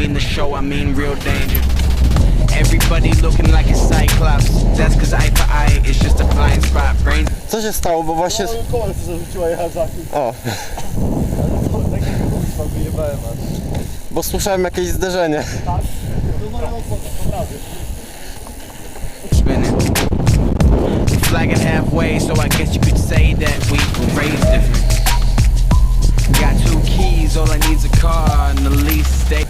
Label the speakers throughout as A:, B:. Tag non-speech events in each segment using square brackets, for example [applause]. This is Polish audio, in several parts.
A: mean the show, I mean real danger. Everybody looking like a cyclops. That's cause eye for eye, it's just a blind spot. Brain
B: Co się stało, bo właśnie...
C: Ale koło co zarzuciła jechać za tym.
B: O,
C: Takiego kurwa wyjebałem aż.
B: bo słyszałem jakieś zderzenie.
C: Tak?
A: Flagging halfway, so I guess you could say that we were raised different. Got two keys, all I need's a car and the lease living.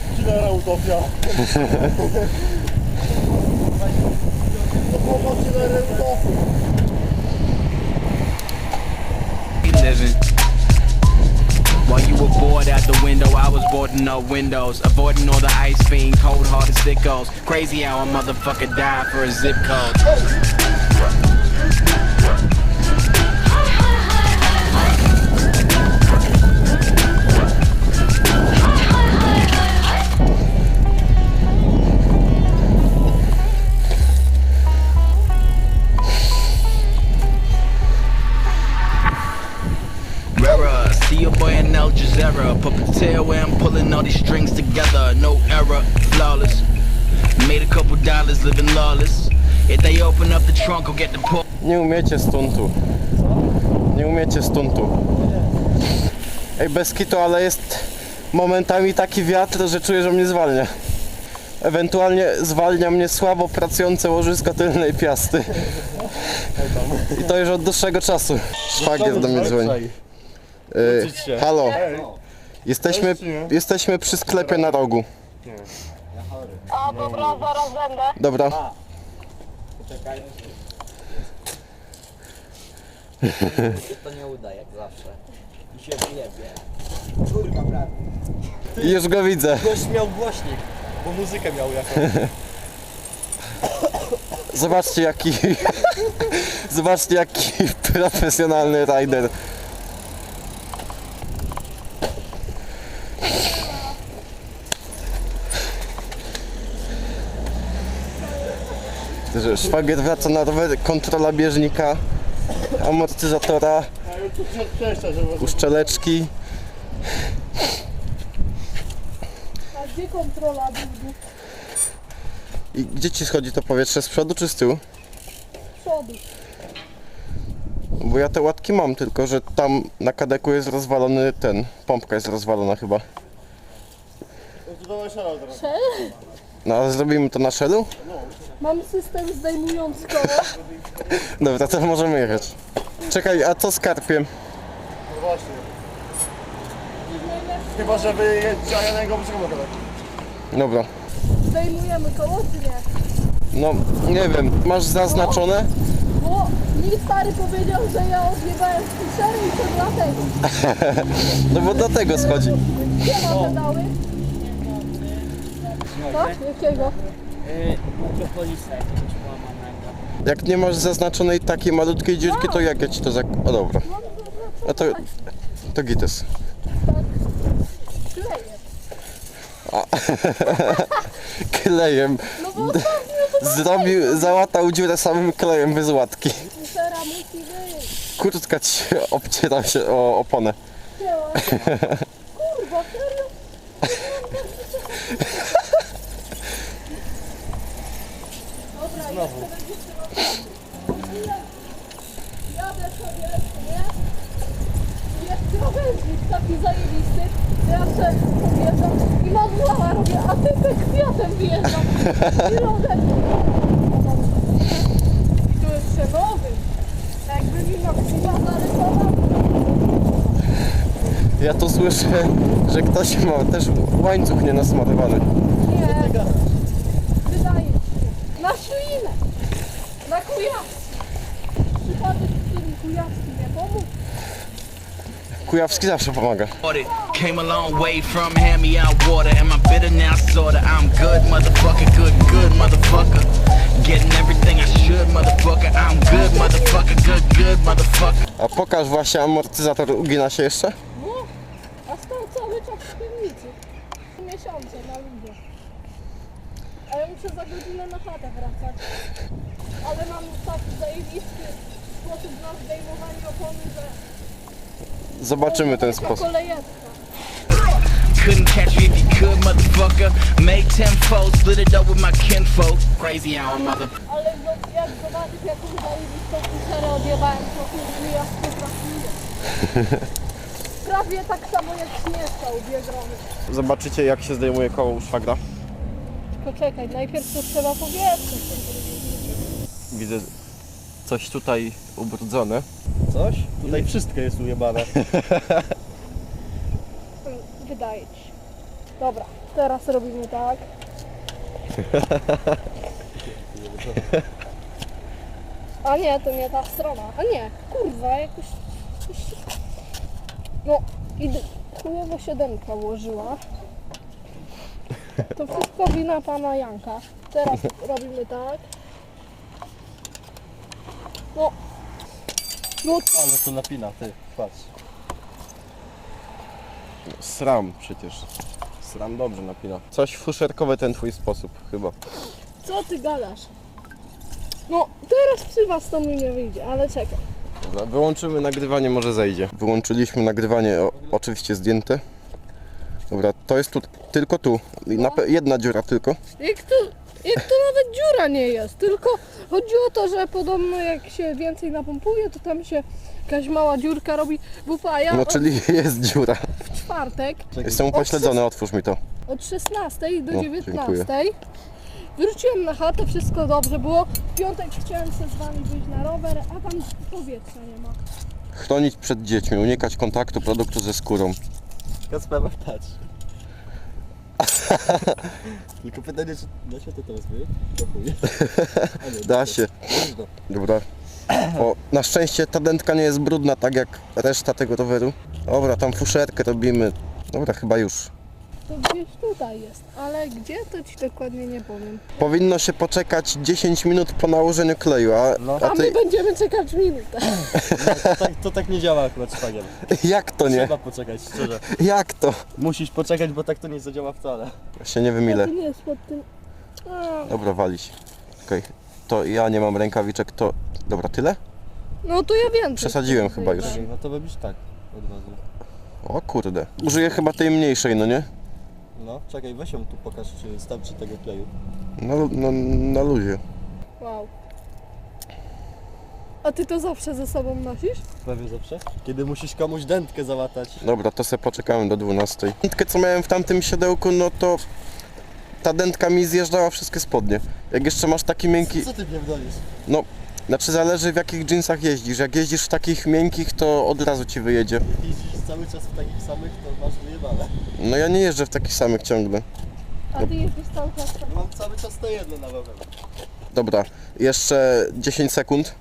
A: While you were bored out the window, I was boarding up windows, avoiding all the ice fiend, cold hearted sickos. Crazy how a motherfucker died for a zip code. Jazeera. Puppeteer where I'm pulling all these strings together. No error, flawless. Made a couple dollars living lawless. If they open up the trunk, I'll get the pull.
B: Nie umiecie stuntu. Nie umiecie stuntu. Ej, bez ale jest momentami taki wiatr, że czuję, że mnie zwalnia. Ewentualnie zwalnia mnie słabo pracujące łożysko tylnej piasty. I to już od dłuższego czasu. Szwagier do mnie dzwoni. Y,
C: się.
B: halo, jesteśmy,
C: nie?
B: jesteśmy przy sklepie na rogu.
D: A dobra, zaraz będę.
B: Dobra. [laughs]
E: to nie uda jak zawsze. I się wyjebie. Kurwa, brat.
B: Już go widzę.
C: Gość miał głośnik, bo muzykę miał jakąś. [laughs]
B: Zobaczcie jaki... [laughs] Zobaczcie jaki profesjonalny rider. Że Szwagier wraca na rower, kontrola bieżnika, amortyzatora, uszczeleczki.
D: A gdzie kontrola?
B: I gdzie ci schodzi to powietrze? Z przodu czy z tyłu?
D: Przodu.
B: Bo ja te łatki mam, tylko że tam na kadeku jest rozwalony ten, pompka jest rozwalona chyba.
C: No.
B: No ale zrobimy to na szellu?
D: Mam system zdejmujący koło.
B: Dobra, to możemy jechać. Czekaj, a co z karpiem?
C: No właśnie. Chyba, że wy jedźcie, a ja na niego poczekam na
B: Dobra.
D: Zdejmujemy koło czy nie?
B: No, nie wiem, masz zaznaczone?
D: Bo mi stary powiedział, że ja odjebałem skutery i to dlatego. [laughs]
B: No bo do tego schodzi.
D: Gdzie mam pedały? Tak? Jakiego?
E: Yy, Metropolisa jakiegoś łamanego.
B: Jak nie masz zaznaczonej takiej malutkiej dziurki, to jak ja ci to zak... O dobra. A to... To gites. [laughs] Klejem.
D: No bo to
B: Zrobił, załatał dziurę samym klejem bez łatki. Kurtka ci obciera się o oponę.
D: Wzięła. Kurwa, serio? Dobra, Znowu. Jadę sobie, nie? Jest krawężnik taki zajebisty, to ja se podjeżdżam i manuała robię, a ty te kwiatem wyjeżdżam. I rodem. I to jest przewowy. Jakby mi Maksyma zarysował.
B: Ja tu słyszę, że ktoś ma też łańcuch nie nasmarowany.
D: Nie. Wydaje mi się. Na ślinę. Na kujawski. Przypadek, który kujawski nie pomógł.
B: Kujawski zawsze pomaga.
A: Came a long way from hand me out water. Am I bitter now? Sorta. I'm good, motherfucker. Good, good, motherfucker. Getting everything I should, motherfucker. I'm good, motherfucker. Good, good, motherfucker.
B: A pokaż właśnie amortyzator, ugina się jeszcze?
D: A stał cały czas w piwnicy. Miesiące na ludzie. A ja muszę za godzinę na chatę wracać. Ale mam taki zajebisty sposób na zdejmowanie opony, że
B: Zobaczymy ten sposób.
A: couldn't catch me if you could, motherfucker. Make ten fold, split it up with my kinfolk. Crazy how mother.
D: Ale no, jak zobaczysz jaką zajebistą kuszerę odjebałem, to ja. [laughs] Prawie tak samo jak śmieszka u Biedrony.
B: Zobaczycie jak się zdejmuje koło u szwagra.
D: Poczekaj, najpierw to trzeba powietrzyć.
B: Widzę coś tutaj ubrudzone.
C: Coś? Tutaj wszystko jest ujebane. [laughs]
D: Wydaje ci się. Dobra, teraz robimy tak. [laughs] A nie, to nie ta strona. A nie, kurwa, jakoś... No, i chujowo siódemka ułożyła. To wszystko wina pana Janka. Teraz robimy tak. No. No,
C: Ale to napina, ty, patrz.
B: Sram przecież. Sram dobrze napina. Coś fuszerkowe ten twój sposób chyba.
D: co ty gadasz? No, teraz przy was to mi nie wyjdzie, ale czekaj.
B: Dobra, wyłączymy nagrywanie, może zejdzie. Wyłączyliśmy nagrywanie, o, oczywiście zdjęte. Dobra, to jest tu, tylko tu. I Na, pe- jedna dziura tylko.
D: Jak to, jak to nawet dziura nie jest, tylko chodzi o to, że podobno jak się więcej napompuje, to tam się jakaś mała dziurka robi. Bupa, a ja
B: No czyli jest dziura.
D: w czwartek
B: Jestem upośledzony, otwórz mi to.
D: od 16 do
B: O,
D: 19 wróciłem na chatę, wszystko dobrze było. W piątek chciałem się z wami wyjść na rower, a tam powietrza nie ma.
B: Chronić przed dziećmi, unikać kontaktu produktu ze skórą.
C: Kacper, patrz. [laughs] Tylko pytanie, czy da się to teraz wyjąć?
B: Da się.
C: Można.
B: Dobra. O, na szczęście ta dętka nie jest brudna, tak jak reszta tego roweru. Dobra, tam fuszerkę robimy. Dobra, chyba już.
D: To gdzieś tutaj jest, ale gdzie to ci dokładnie nie powiem.
B: Powinno się poczekać 10 minut po nałożeniu kleju, a,
C: No.
B: a
D: A
B: ty...
D: my będziemy czekać minutę. [laughs]
C: To tak, to tak nie działa akurat szwagier. [laughs]
B: Jak to nie?
C: Trzeba poczekać, szczerze.
B: Jak to?
C: Musisz poczekać, bo tak to nie zadziała wcale.
B: Ja się nie wymilę.
D: Nie jest pod tym. A,
B: Dobra, walić. Okej. To ja nie mam rękawiczek, to... Dobra, tyle?
D: No to ja wiem.
B: Przesadziłem chyba już.
C: No to robisz tak od razu.
B: O kurde. Użyję chyba tej mniejszej, no nie?
C: No, czekaj, weź ją tu pokaż, czy starczy tego kleju.
B: No, no na luzie.
D: Wow. A ty to zawsze ze sobą nosisz?
C: Prawie zawsze. Kiedy musisz komuś dętkę załatać.
B: Dobra, to se poczekałem do 12. Dętkę co miałem w tamtym siodełku, no to... Ta dętka mi zjeżdżała wszystkie spodnie. Jak jeszcze masz taki miękki...
C: Co ty mnie wdolisz?
B: No, znaczy zależy w jakich jeansach jeździsz. Jak jeździsz w takich miękkich, to od razu ci wyjedzie.
C: Jak jeździsz cały czas w takich samych, to masz wyjebane.
B: No ja nie jeżdżę w takich samych ciągle.
D: A ty jeździsz cały czas.
C: Mam cały czas to jedno na rowerze.
B: Dobra, jeszcze 10 sekund.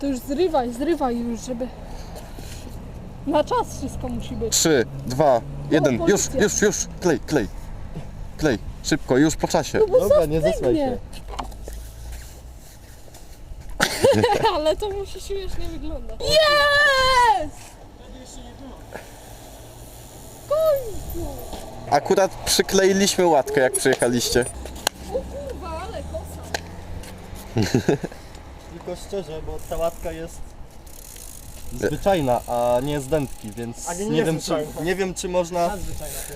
D: To już zrywaj, zrywaj już, żeby... Na czas wszystko musi być.
B: 3, 2, 1. Już,
D: policja.
B: już, już. Klej, klej. Klej. Szybko, już po czasie.
D: No bo
C: Dobra, nie zesłaj
D: mnie.
C: się. [laughs]
D: Ale to musi śmiesznie wyglądać. Jest! Końcu!
B: Akurat przykleiliśmy łatkę, jak przyjechaliście.
D: O kurwa, ale kosa. [laughs]
C: Tylko szczerze, bo ta łatka jest zwyczajna, a nie z dętki, więc
F: nie
C: nie, wiem, czy,
F: zwyczajna.
C: nie wiem czy można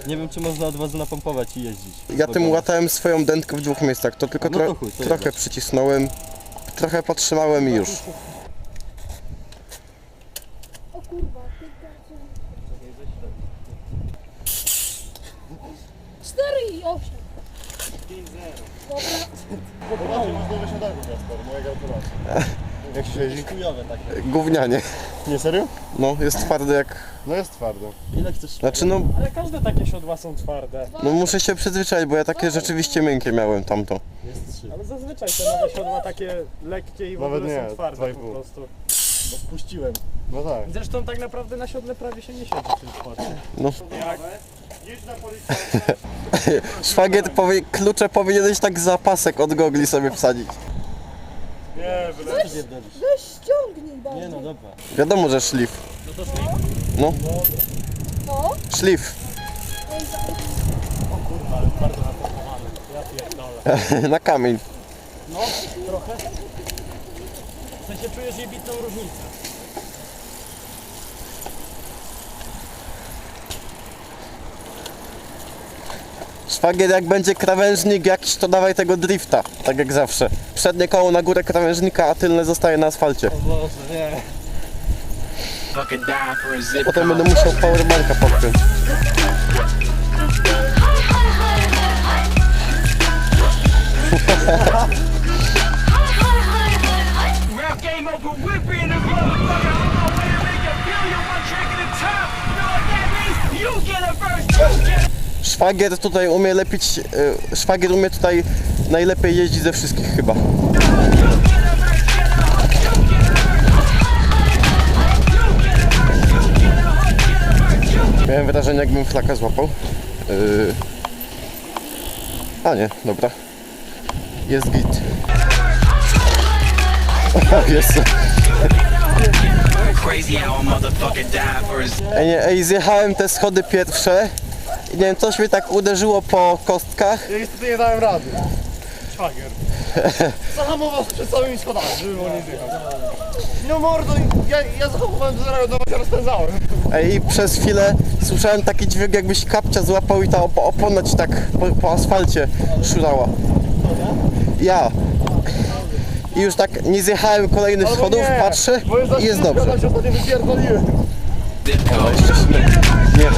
C: nie wiem czy można od razu napompować i jeździć.
B: Ja tym łatałem swoją dętkę w dwóch miejscach. To tylko
C: No to
B: tro-
C: chuj, to
B: trochę
C: jedno.
B: przycisnąłem, trochę podtrzymałem i już.
D: O kurwa. 4 i 8.
F: 5-0.
D: Dobra.
C: Zobaczcie, masz nowe siadanie Kasper, moje gratulacje. Jak się jeździ? Chujowe takie.
B: Gównianie.
C: Nie serio?
B: No, jest twardy jak...
C: No jest twardo. Ile chcesz?
B: Znaczy no,
F: Ale każde takie siodła są twarde.
B: no muszę się przyzwyczaić, bo ja takie rzeczywiście miękkie miałem tamto.
C: Jest trzy.
F: Ale zazwyczaj te nowe siodła takie lekkie i w
C: Nawet
F: ogóle
C: nie,
F: są twarde
C: i
F: po
C: pół.
F: prostu.
C: Bo spuściłem. No tak.
F: Zresztą tak naprawdę na siodle prawie się nie siedzi w tym sporcie.
B: No.
F: Jak?
C: Jedź na policję. [laughs]
B: Szwagier, powie, klucze powinieneś tak za pasek od gogli sobie wsadzić.
C: Nie. Nie wdolisz.
D: Weź ściągnij bardziej.
C: Nie no dobra.
B: Wiadomo, że szlif. No,
D: No.
B: szlif.
F: Kurwa, ale bardzo napompowany. Ja pierdolę. [laughs]
B: Na kamień.
F: No, trochę. W sensie czujesz jebitną różnicę.
B: Szwagier, jak będzie krawężnik jakiś, to dawaj tego drifta, tak jak zawsze. Przednie koło na górę krawężnika, a tylne zostaje na asfalcie. Potem będę musiał powerbanka podpiąć.
A: Game over, whip in the motherfucker.
B: Szwagier tutaj umie lepić, y, szwagier umie tutaj najlepiej jeździć ze wszystkich chyba. Miałem wrażenie jakbym flaka złapał. Yy... A nie, dobra. Jest git. [laughs] Jest. Ej, nie, ej, zjechałem te schody pierwsze i nie wiem, coś mnie tak uderzyło po kostkach.
G: Ja niestety nie dałem rady. Szwagier. [laughs] Zahamował przed całymi schodami, żeby on nie zjechał. No mordo, ja, ja zachowałem do zera, domu się rozpędzałem.
B: Ej, i przez chwilę słyszałem taki dźwięk, jakbyś kapcia złapał i ta op- opona ci tak po, po asfalcie szurała. Ja. I już tak nie zjechałem kolejnych
G: Albo
B: schodów,
G: nie,
B: patrzę
G: bo
B: i jest dobrze.
G: się ostatnio wypierdoliłem.
B: się nie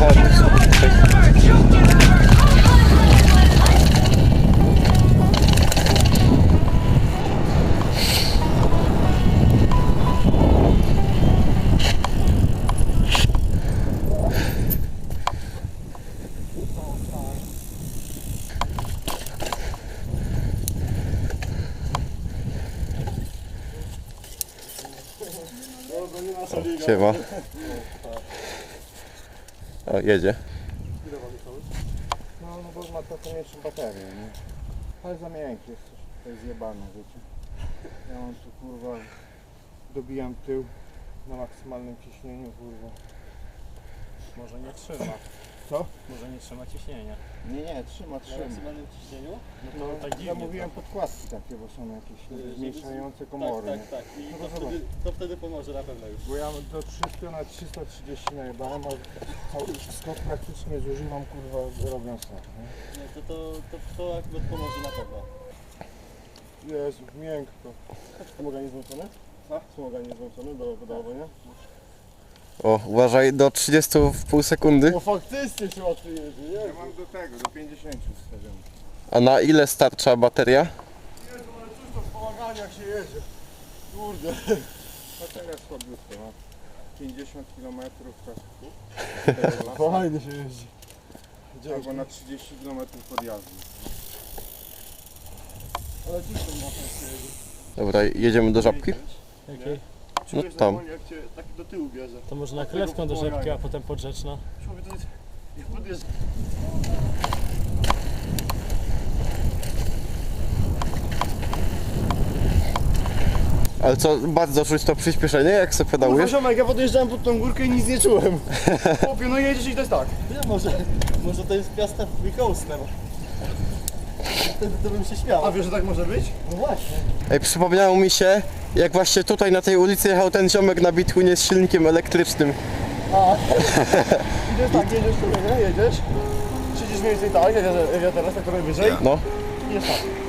B: Siema. O, jedzie.
C: No, no bo ma trochę mniejszą baterię, nie? Ale za miękkie jest coś tutaj zjebane, wiecie. Ja mam tu kurwa, dobijam tył na maksymalnym ciśnieniu, kurwa.
F: Może nie trzyma.
C: Co?
F: Może nie trzyma ciśnienia.
C: Nie, nie, trzyma, trzyma.
G: ciśnieniu?
F: No to tak dziwnie.
C: Zamówiłem podkładki takie, bo są jakieś zmniejszające komory, nie?
G: tak. I
C: No to wtedy-
G: to wtedy pomoże na pewno już.
C: Bo ja do 300 na 330 najebałem, a cały skok praktycznie zużywam, kurwa, robiąc tak, nie?
G: No to, to, to, to akurat pomoże na pewno.
C: Jezu, miękko. Wspomaganie złączone? A? Wspomaganie złączone do podawania?
B: O, uważaj, do 30 w pół sekundy.
G: O faktycznie się łatwiej jedzie, nie?
C: Ja mam do tego, do 50 wstawiam.
B: A na ile starcza bateria?
G: Jezu, ale cóż to wspomaganie jak się jedzie. Kurde. [laughs]
C: Bateria słabiutka, ma 50 km czasu. [laughs]
G: Fajnie się jeździ.
C: Albo na 30 km podjazdu.
G: Ale cóż to ma się jedzie.
B: Dobra, jedziemy do żabki?
F: Jakiej?
B: No
G: Czujesz
B: tam.
G: normalnie, jak cię tak do tyłu bierze.
F: To może na królewską do rzepki, a potem podrzeczna.
G: Człowiek to jest... Jak podjeżdża...
B: Ale co, bardzo czuć to przyspieszenie, jak se
G: Kurwa
B: pedałujesz?
G: ziomek, ja podjeżdżałem pod tą górkę i nic nie czułem. [laughs] Chłopie, no jedziesz i to jest tak. Nie, może, może to jest piasta Mikołstem. Wtedy to bym się śmiał. A wiesz, że tak może być? No właśnie.
B: Ej, przypomniało mi się, jak właśnie tutaj na tej ulicy jechał ten ziomek na Bitwinie z silnikiem elektrycznym.
G: I to jest tak, jedziesz tu, nie? Jedziesz. Siedzisz mniej więcej tak, jak ja, jak ja teraz, tak trochę wyżej.
B: No.
G: I jest tak.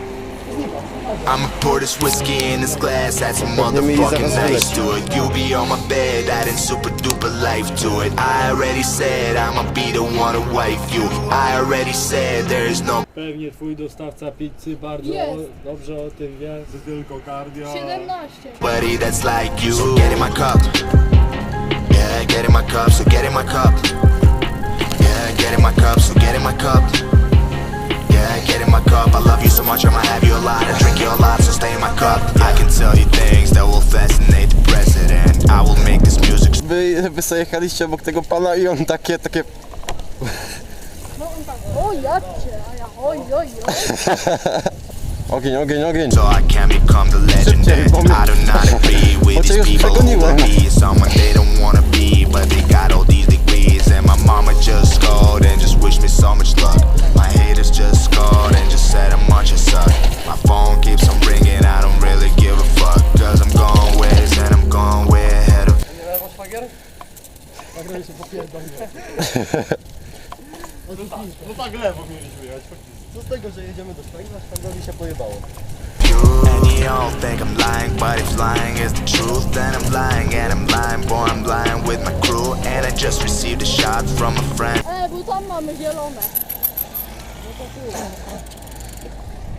H: I'ma pour this whiskey in this glass, add some
B: Let me use that
H: motherfucking
B: as
H: ice to it. You be on my bed, adding super duper life to it. I already said I'ma be the one to wife you. I already said there is no
F: Pewnie twój dostawca pizzy bardzo
D: Jest.
F: o, dobrze o tym wie.
G: Tylko cardio.
D: 17.
H: buddy that's like you. So get in my cup. Yeah, get in my cup, so get in my cup. Yeah, get in my cup, so get in my cup. Get in my cup. I love you so much, I'ma have you a lot. I drink you a lot, so stay in my cup. I can tell you things that will fascinate the president. I will make this music
B: Wy, wy sobie jechaliście obok tego pana i on takie, takie...
D: No on tak, o jacie, a ja oj, oj, oj.
B: Ogień, ogień, ogień.
H: so I can become the legend.
B: Szybciej,
H: And
B: bo mnie-
H: I do not agree with these people who be someone they don't wanna be, but they got all these degrees. And my mama just called and just wished me so much luck. My haters just called and just said how much suck. My phone keeps on ringing, I don't really give a fuck. Cause I'm going ways and I'm going way ahead of. [laughs]
G: No.
H: And you all think I'm lying, but if lying is the truth, then I'm lying,
D: mamy zielone.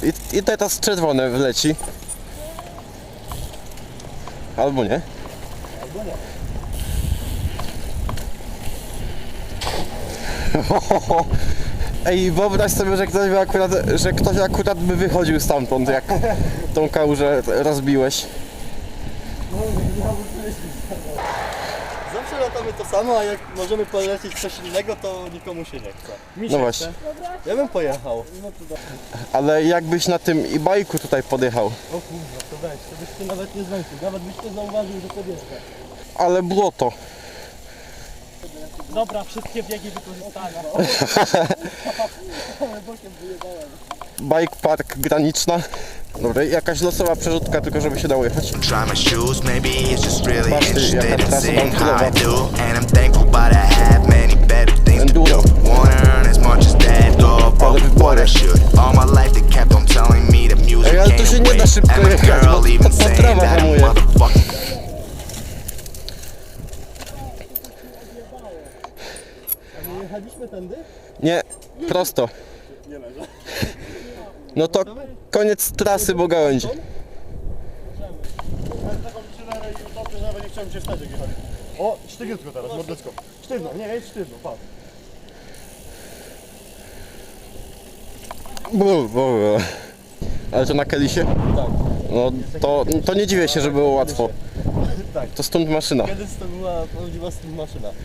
B: I, I teraz czerwone wleci. Albo nie. Albo [laughs] nie. Ej, wyobraź sobie, że ktoś by akurat, że ktoś akurat by wychodził stamtąd, jak tą kałużę rozbiłeś.
C: Zawsze latamy to samo, a jak możemy polecieć coś innego, to nikomu się nie chce. Mi
B: No
C: się
B: właśnie.
C: chce. Ja bym pojechał. No to
B: Ale jakbyś na tym e-bajku tutaj podjechał,
C: O kurwa, to weź, to byś ty nawet nie zmęczył, nawet byś nie zauważył, że podjeżdża.
B: ale błoto.
F: Dobra, wszystkie biegi wykorzystane. [laughs] [laughs]
B: Bike park graniczna. Dobra, jakaś losowa przerzutka, tylko żeby się dało jechać. Patrzcie,
H: interested
B: jaka trasa. Enduro. Ale wybory. Ej, tu się nie da szybko jechać, bo trawa hamuje.
C: nie tędy?
B: Nie, prosto. No to koniec trasy, bo gałęzi.
C: taką przylerę i utopię, że nawet nie chciałem się wstać jak jechali. O, sztywniutko teraz, mordecko. Sztywno, nie, jedź sztywno, patrz.
B: Bu, bu, bu. Ale to na Kelisie?
C: Tak.
B: No to, to nie dziwię się, że było łatwo.
C: Tak.
B: To stąd maszyna.
C: Kiedyś to była prawdziwa maszyna. [laughs]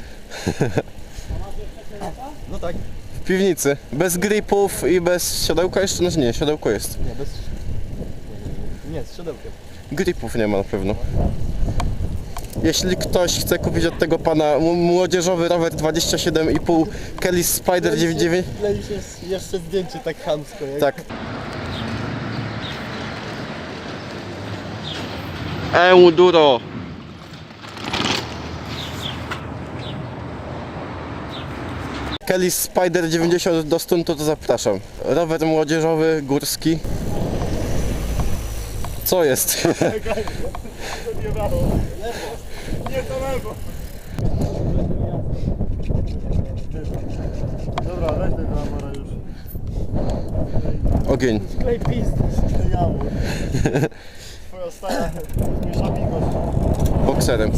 C: No tak,
B: piwnicy. Bez gripów i bez siodełka jeszcze? No nie, siodełko jest.
C: nie, bez... Nie, z siodełkiem.
B: Gripów nie ma na pewno. Jeśli ktoś chce kupić od tego pana m- młodzieżowy rower 27,5 Kelly Spider 99,
C: Klei się jeszcze zdjęcie tak chamsko, jak...
B: tak. Enduro. Kelly Spider 90 do stuntu to zapraszam. Rower młodzieżowy, górski. Co jest?
C: Nie, to lewo. Dobra, weź tego Amora już.
B: Ogień.
C: Klej. Klejało. Twoja stara, już amigos.
B: Bokserem.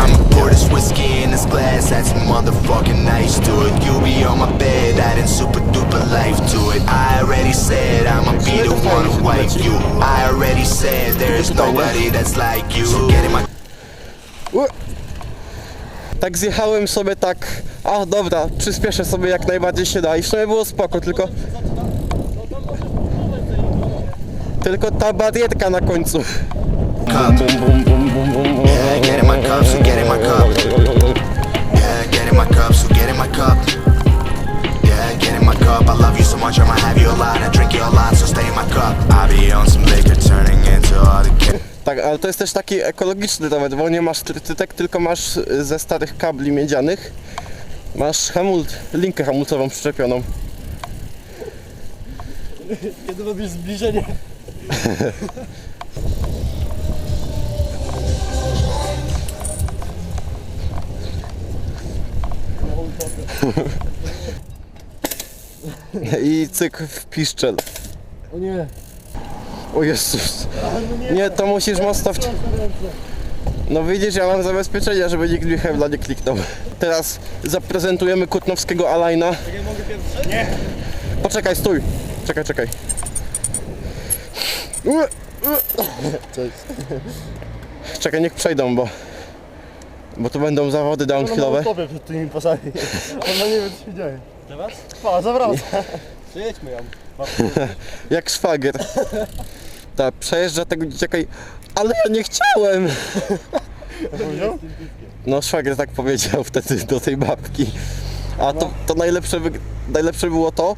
H: I'ma pour this whiskey in this glass, add some motherfucking ice to it. You be on my bed, adding super duper life to it. I already said I'ma be the one wipe you. I already said there's nobody that's like you. So get in my.
B: Tak zjechałem sobie tak, a dobra, przyspieszę sobie jak najbardziej się da i w sumie było spoko, tylko... Tylko ta barierka na końcu.
H: Cup. Yeah, get in my cup, so get in my cup. Yeah, get in my cup, so get in my cup. Yeah, get in my cup. I love you so much, I'ma have you a lot. I drink you a lot, so stay in my cup. I be on some liquor, turning into all the ca-
B: Tak, ale to jest też taki ekologiczny rower, bo nie masz trytytek, tylko masz y, ze starych kabli miedzianych. Masz hamul... linkę hamulcową przyczepioną. [laughs]
C: Kiedy robisz zbliżenie. [laughs] [laughs]
B: I cyk w piszczel.
C: O nie.
B: O Jezus. Nie, to musisz mocno w... No widzisz, ja mam zabezpieczenia, żeby nikt mi hebla nie kliknął. Teraz zaprezentujemy Kutnowskiego Alajna.
C: Nie.
B: Poczekaj, stój. Czekaj, czekaj.
C: Cześć.
B: Czekaj, niech przejdą, bo... Bo tu będą zawody downhillowe.
C: Tobie przed tymi pasami. Ona nie wie co się dzieje. Teraz? Pa, zawraca. Przejedźmy ją. [laughs]
B: Jak szwagier. Tak, przejeżdża tego dzieciaka i... Ale ja nie chciałem! [laughs] No szwagier tak powiedział wtedy do tej babki. A to, to najlepsze, wyg- najlepsze było to,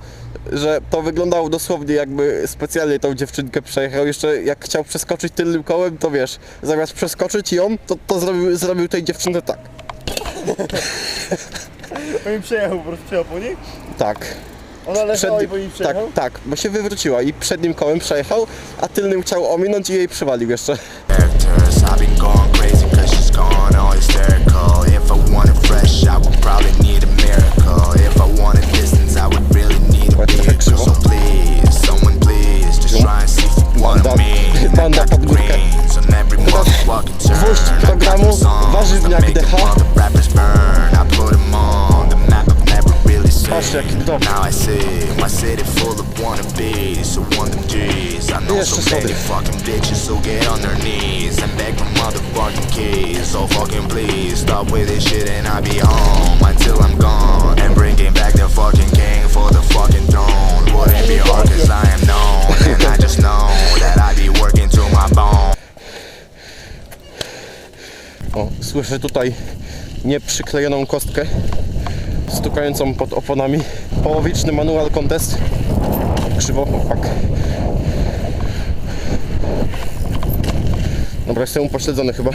B: że to wyglądało dosłownie jakby specjalnie tą dziewczynkę przejechał. Jeszcze jak chciał przeskoczyć tylnym kołem, to wiesz, zamiast przeskoczyć ją, to, to zrobił, zrobił tej dziewczynce tak.
C: On mi przejechał, po prostu przejechał po niej.
B: Tak.
C: Ona leżała
B: Przed-
C: i po niej
B: tak,
C: przejechał?
B: tak, bo się wywróciła i przednim kołem przejechał, a tylnym chciał ominąć i jej przywalił jeszcze.
H: characters. I've been going crazy cause she's gone all hysterical. If I wanted fresh, I would probably So please, someone please, just try and see what I mean. I
B: banda
H: got the greens on every motherfucking turn. I got
B: programu,
H: some songs that make
B: DH.
H: them rappers burn. I put 'em on really seen.
B: Patrz, jaki dom.
H: Now I see my city full of wannabes them G's. I know so many fucking bitches who get on their knees and beg for motherfucking keys. So fucking please stop with this shit and I'll be home until I'm gone. And bringing back the fucking king for the fucking throne. Wouldn't be hard cause I am known. And I just know that I be working to my bone.
B: O, słyszę tutaj nieprzyklejoną kostkę stukającą pod oponami. Połowiczny manual contest. Krzywo, o fuck. Dobra, jestem upośledzony chyba.